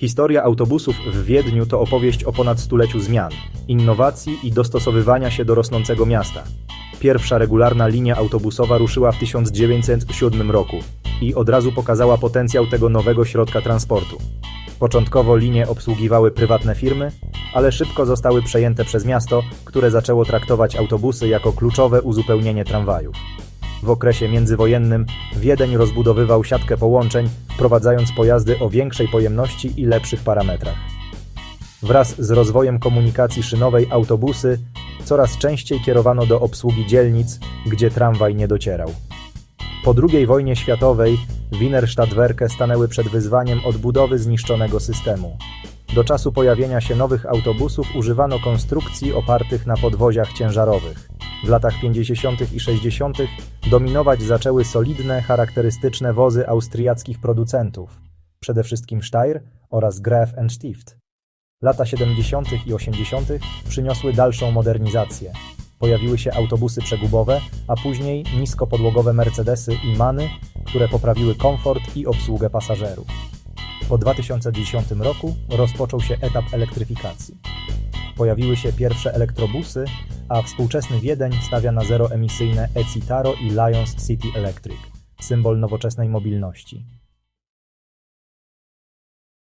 Historia autobusów w Wiedniu to opowieść o ponad stuleciu zmian, innowacji i dostosowywania się do rosnącego miasta. Pierwsza regularna linia autobusowa ruszyła w 1907 roku i od razu pokazała potencjał tego nowego środka transportu. Początkowo linie obsługiwały prywatne firmy, ale szybko zostały przejęte przez miasto, które zaczęło traktować autobusy jako kluczowe uzupełnienie tramwajów. W okresie międzywojennym Wiedeń rozbudowywał siatkę połączeń, wprowadzając pojazdy o większej pojemności i lepszych parametrach. Wraz z rozwojem komunikacji szynowej autobusy coraz częściej kierowano do obsługi dzielnic, gdzie tramwaj nie docierał. Po II wojnie światowej Wiener Stadtwerke stanęły przed wyzwaniem odbudowy zniszczonego systemu. Do czasu pojawienia się nowych autobusów używano konstrukcji opartych na podwoziach ciężarowych. W latach 50. i 60. dominować zaczęły solidne, charakterystyczne wozy austriackich producentów, przede wszystkim Steyr oraz Graf Stift. Lata 70. i 80. przyniosły dalszą modernizację. Pojawiły się autobusy przegubowe, a później niskopodłogowe Mercedesy i Many, które poprawiły komfort i obsługę pasażerów. Po 2010 roku rozpoczął się etap elektryfikacji. Pojawiły się pierwsze elektrobusy, a współczesny Wiedeń stawia na zeroemisyjne e-Citaro i Lions City Electric, symbol nowoczesnej mobilności.